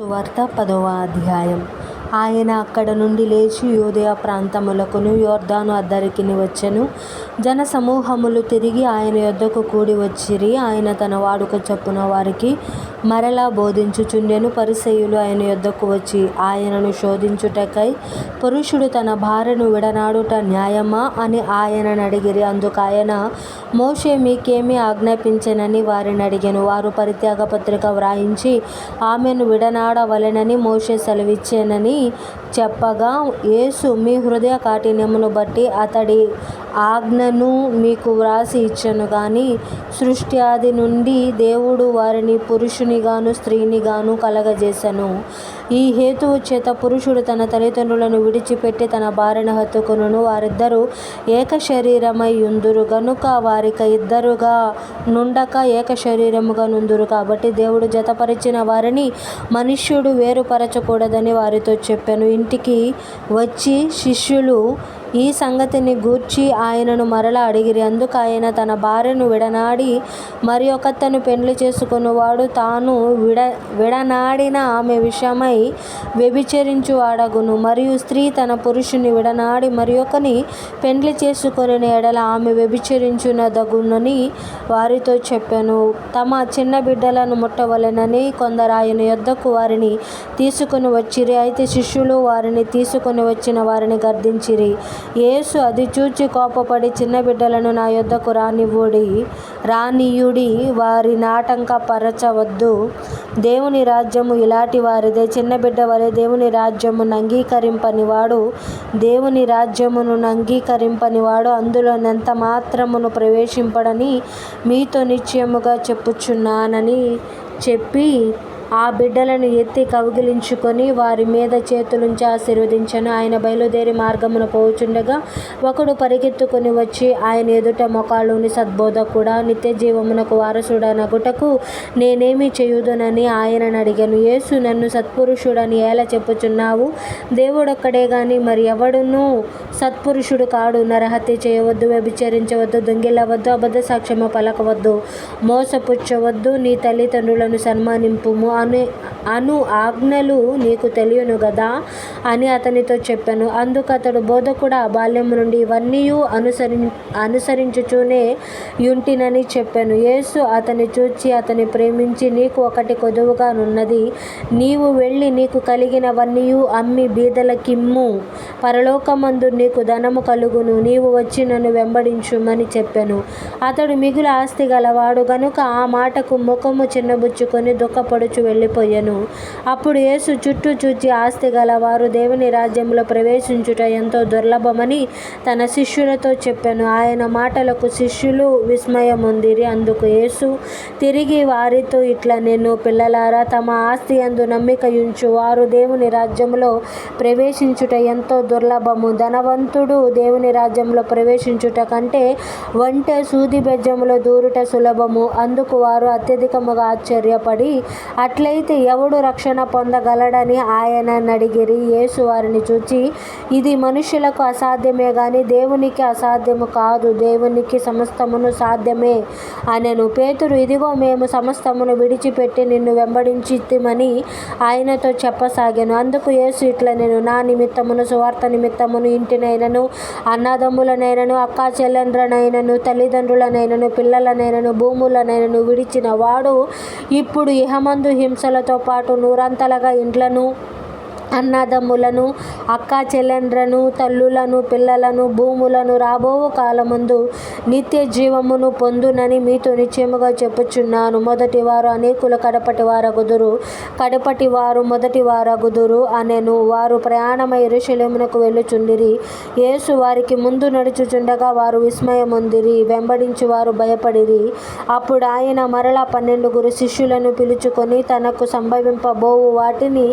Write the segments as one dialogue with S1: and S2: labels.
S1: సువార్త పదవ అధ్యాయం. ఆయన అక్కడ నుండి లేచి యూదయ ప్రాంతములకును యోర్దాను అద్దరికిని వచ్చెను. జన సమూహములు తిరిగి ఆయన యొద్దకు కూడి వచ్చిరి. ఆయన తన వాడుక చొప్పున వారికి మరలా బోధించుచుండెను పరిసయులు ఆయన యొద్దకు వచ్చి ఆయనను శోధించుటకై పురుషుడు తన భార్యను విడనాడుట న్యాయమా అని ఆయనను అడిగిరి. అందుకు ఆయన మోషే మీకేమి ఆజ్ఞాపించనని వారిని అడిగాను. వారు పరిత్యాగ పత్రిక వ్రాయించి ఆమెను విడనాడవలెనని మోషే సెలవిచ్చెనని చెప్పగా యేసు మీ హృదయ కాఠిన్యమును బట్టి అతడి ఆజ్ఞను మీకు వ్రాసి ఇచ్చను. కానీ సృష్టి ఆది నుండి దేవుడు వారిని పురుషునిగాను స్త్రీనిగాను కలగజేశను ఈ హేతువు చేత పురుషుడు తన తల్లిదండ్రులను విడిచిపెట్టి తన భార్యను హత్తుకును వారిద్దరూ ఏక శరీరమై ఉందురు. గనుక వారిక ఇద్దరుగా నుండక ఏక శరీరముగా నుందురు. కాబట్టి దేవుడు జతపరిచిన వారిని మనుష్యుడు వేరుపరచకూడదని వారితో చెప్పాను. ఇంటికి వచ్చి శిష్యులు ఈ సంగతిని గూర్చి ఆయనను మరలా అడిగిరి. అందుకు ఆయన తన భార్యను విడనాడి మరి ఒకతను పెండ్లి చేసుకొనువాడు. తాను విడ విడనాడిన ఆమె విషయమై వ్యభిచరించువాడగును మరియు స్త్రీ తన పురుషుని విడనాడి మరి ఒకని పెండ్లి చేసుకొనిన ఎడల ఆమె వ్యభిచరించునదగునని వారితో చెప్పాను. తమ చిన్న బిడ్డలను ముట్టవలెనని కొందరు ఆయన యొద్దకు వారిని తీసుకొని వచ్చిరి. అయితే శిష్యులు వారిని తీసుకొని వచ్చిన వారిని గర్దించిరి. యేసు అది చూచి కోపపడి చిన్న బిడ్డలను నా యొద్దకు రానివ్వుడి రానియుడి వారి నాటంక పరచవద్దు. దేవుని రాజ్యము ఇలాంటి వారిదే. చిన్న బిడ్డ వలె దేవుని రాజ్యమును అంగీకరింపనివాడు దేవుని రాజ్యమును అంగీకరింపనివాడు. వాడు అందులో మాత్రమును ప్రవేశింపడని మీతో నిశ్చయముగా చెప్పుచున్నానని చెప్పి ఆ బిడ్డలను ఎత్తి కౌగిలించుకొని వారి మీద చేతులుంచి ఆశీర్వదించను. ఆయన బయలుదేరి మార్గమున పోవుచుండగా ఒకడు పరిగెత్తుకొని వచ్చి ఆయన ఎదుట మొకాలుని సద్బోధకుడా నిత్య జీవమునకు వారసుడనగుటకు నేనేమి చేయుదునని ఆయనను అడిగాను. యేసు నన్ను సత్పురుషుడని ఎలా చెప్పుచున్నావు? దేవుడొక్కడే కానీ మరి ఎవడునూ సత్పురుషుడు కాడు. నరహత్య చేయవద్దు వ్యభిచరించవద్దు దొంగిల్లవద్దు అబద్ధ సాక్ష్యము పలకవద్దు మోసపుచ్చవద్దు నీ తల్లిదండ్రులను సన్మానింపుము అను అను ఆజ్ఞలు నీకు తెలియను గదా? అని అతనితో చెప్పాను. అందుకు అతడు ఆ బాల్యం నుండి ఇవన్నీ అనుసరి అనుసరించుచూనే యుంటినని చెప్పాను. యేసు అతని చూచి అతని ప్రేమించి నీకు ఒకటి కొదువుగా నున్నది నీవు వెళ్ళి నీకు కలిగినవన్నీ అమ్మి బీదలకిమ్ము పరలోకమందు నీకు ధనము కలుగును నీవు వచ్చి నన్ను వెంబడించుమని చెప్పాను. అతడు మిగులు ఆస్తి గలవాడు గనుక ఆ మాటకు ముఖము చిన్నబుచ్చుకొని దుఃఖపడుచు వెళ్ళిపోయాను. అప్పుడు యేసు చుట్టూ చూచి ఆస్తి గలవారు దేవుని రాజ్యంలో ప్రవేశించుట ఎంతో దుర్లభమని తన శిష్యులతో చెప్పాను. ఆయన మాటలకు శిష్యులు విస్మయముందిరి. అందుకు యేసు తిరిగి వారితో ఇట్లా నేను పిల్లలారా తమ ఆస్తి అందు నమ్మికయుంచు వారు దేవుని రాజ్యంలో ప్రవేశించుట ఎంతో దుర్లభము. ధనవంతుడు దేవుని రాజ్యంలో ప్రవేశించుట కంటే వంట సూది బెజ్జములో దూరుట సులభము. అందుకు వారు అత్యధికముగా ఆశ్చర్యపడి అట్లయితే ఎవడు రక్షణ పొందగలడని ఆయన నడిగిరి. యేసు వారిని చూచి ఇది మనుషులకు అసాధ్యమే కానీ దేవునికి అసాధ్యము కాదు. దేవునికి సమస్తమును సాధ్యమే అనెను. పేతురు ఇదిగో మేము సమస్తమును విడిచిపెట్టి నిన్ను వెంబడించితిమని ఆయనతో చెప్పసాగాను. అందుకు యేసు ఇట్లా నేను నా నిమిత్తమును సువార్త నిమిత్తమును ఇంటినైనను అన్నదమ్ములనైనను అక్కా చెల్లెండ్రనైనను తల్లిదండ్రులనైనను పిల్లలనైనను భూములనైనను విడిచిన వాడు ఇప్పుడు ఇహమందు హింసలతో పాటు నూరంతలుగా ఇండ్లను అన్నదమ్ములను అక్క చెల్లెండ్రను తల్లులను పిల్లలను భూములను రాబోవు కాలమందు నిత్య జీవమును పొందునని మీతో నిశ్చయముగా చెప్పుచున్నాను. మొదటి వారు అనేకులు కడపటి వారగుదురు కడపటి వారు మొదటి వారగుదురు అనెను. వారు ప్రయాణమై యెరూషలేమునకు వెళ్ళుచుండిరి. యేసు వారికి ముందు నడుచుచుండగా వారు విస్మయముందిరి వెంబడించి వారు భయపడిరి. అప్పుడు ఆయన మరలా పన్నెండుగురు శిష్యులను పిలుచుకొని తనకు సంభవింపబోవు వాటిని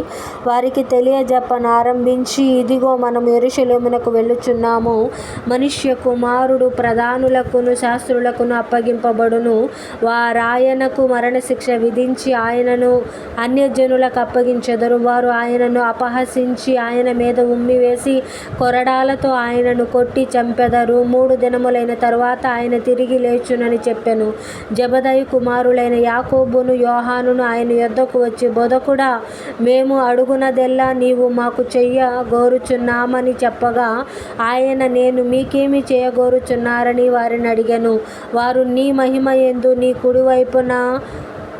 S1: వారికి తెలియ తెలియజెప్పనారంభించి ఇదిగో మనం యెరూషలేమునకు వెళ్ళుచున్నాము. మనుష్య కుమారుడు ప్రధానులకును శాస్త్రులకును అప్పగింపబడును. వారాయనకు మరణశిక్ష విధించి ఆయనను అన్యజనులకు అప్పగించెదరు. వారు ఆయనను అపహసించి ఆయన మీద ఉమ్మివేసి కొరడాలతో ఆయనను కొట్టి చంపెదరు. మూడు దినములైన తరువాత ఆయన తిరిగి లేచునని చెప్పెను. జెబెదయి కుమారులైన యాకోబును యోహానును ఆయన యొద్దకు వచ్చి బొదకుడా మేము అడుగునదెల్లా నీవు మాకు చెయ్య గోరుచున్నామని చెప్పగా ఆయన నేను మీకేమి చేయగోరుచున్నారని వారిని అడిగాను. వారు నీ మహిమ ఎందు నీ కుడివైపున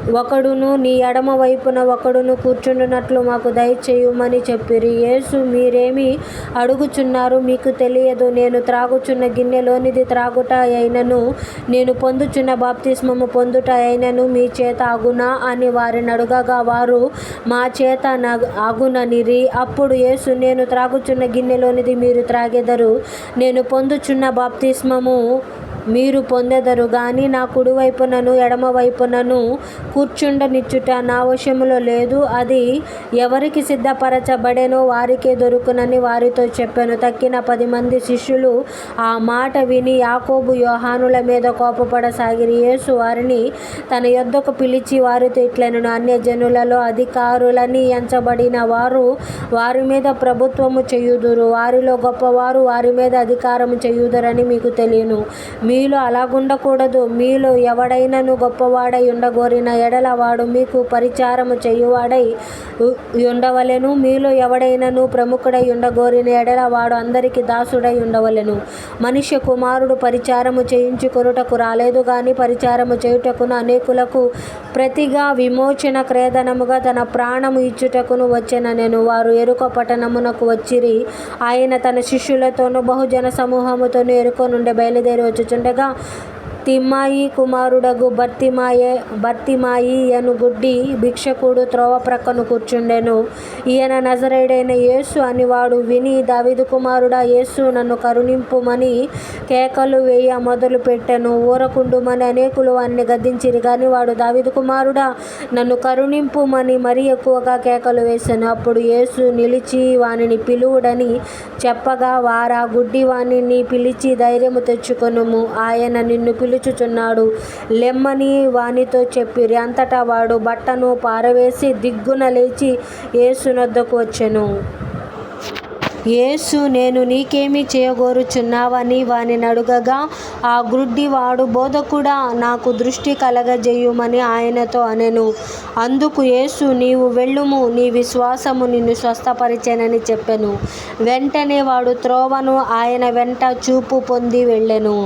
S1: ఒకడును నీ ఎడమ వైపున ఒకడును కూర్చుండునట్లు మాకు దయచేయుమని చెప్పిరి. యేసు మీరేమి అడుగుచున్నారు? మీకు తెలియదు. నేను త్రాగుచున్న గిన్నెలోనిది త్రాగుట అయినను నేను పొందుచున్న బాప్తిస్మము పొందుట అయినను మీ చేత అగునా అని వారిని అడుగగా వారు మా చేత అగుననిరి అప్పుడు యేసు నేను త్రాగుచున్న గిన్నెలోనిది మీరు త్రాగెదరు. నేను పొందుచున్న బాప్తిస్మము మీరు పొందెదరు గాని నా కుడివైపునను ఎడమవైపునను కూర్చుండనిచ్చుట నా వశములో లేదు. అది ఎవరికి సిద్ధపరచబడెనో వారికే దొరుకునని వారితో చెప్పాను. తక్కిన పది మంది శిష్యులు ఆ మాట విని యాకోబు యోహానుల మీద కోపపడసాగిరి. యేసు వారిని తన యొద్దకు పిలిచి వారితో ఇట్లనెను. అన్యజనులలో అధికారులని ఎంచబడిన వారు వారి మీద ప్రభుత్వము చేయుదురు. వారిలో గొప్పవారు వారి మీద అధికారము చేయుదురని మీకు తెలియను. మీలో అలాగుండకూడదు. మీలో ఎవడైనను గొప్పవాడై ఉండగోరిన ఎడల వాడు మీకు పరిచారము చేయువాడై ఉండవలెను. మీలో ఎవడైనను ప్రముఖుడై ఉండగోరిన ఎడల వాడు దాసుడై ఉండవలెను. మనుష్య కుమారుడు పరిచారము చేయించుకొనుటకు రాలేదు గాని పరిచారము చేయుటకును అనేకులకు ప్రతిగా విమోచన క్రేదనముగా తన ప్రాణము ఇచ్చుటకును వచ్చిన నేను వారు ఎరుక పట్టణమునకు వచ్చిరి. ఆయన తన శిష్యులతోనూ బహుజన సమూహముతోనూ ఎరుక నుండి బయలుదేరి వచ్చుచుండగా తిమ్మాయి కుమారుడగు బర్తిమాయే బర్తిమాయి అను గుడ్డి భిక్షకుడు త్రోవ ప్రక్కను కూర్చుండెను. ఈయన నజరేడైన యేసు అని వాడు విని దావిదు కుమారుడా యేసు నన్ను కరుణింపుమని కేకలు వేయ మొదలు పెట్టెను. ఊరకుండుమని అనేకులు వాడిని గద్దించిరి కానీ వాడు దావిదు కుమారుడా నన్ను కరుణింపుమని మరీ ఎక్కువగా కేకలు వేశాను అప్పుడు యేసు నిలిచి వానిని పిలువుడని చెప్పగా వారా గుడ్డి వానిని పిలిచి ధైర్యము తెచ్చుకొనుము. ఆయన నిన్ను నిలుచుచున్నాడు. లెమ్మని వానితో చెప్పిరి అంతటా వాడు బట్టను పారవేసి దిగ్గున లేచి యేసునొద్దకు వచ్చెను. యేసు నేను నీకేమి చేయగోరుచున్నావని వాని అడుగగా ఆ గ్రుడ్డివాడు బోధకుడా నాకు దృష్టి కలగజేయుమని ఆయనతో అనెను. అందుకు యేసు నీవు వెళ్ళుము నీ విశ్వాసము నిన్ను స్వస్థపరిచెనని చెప్పెను. వెంటనే వాడు త్రోవను ఆయన వెంట చూపు పొంది వెళ్ళెను.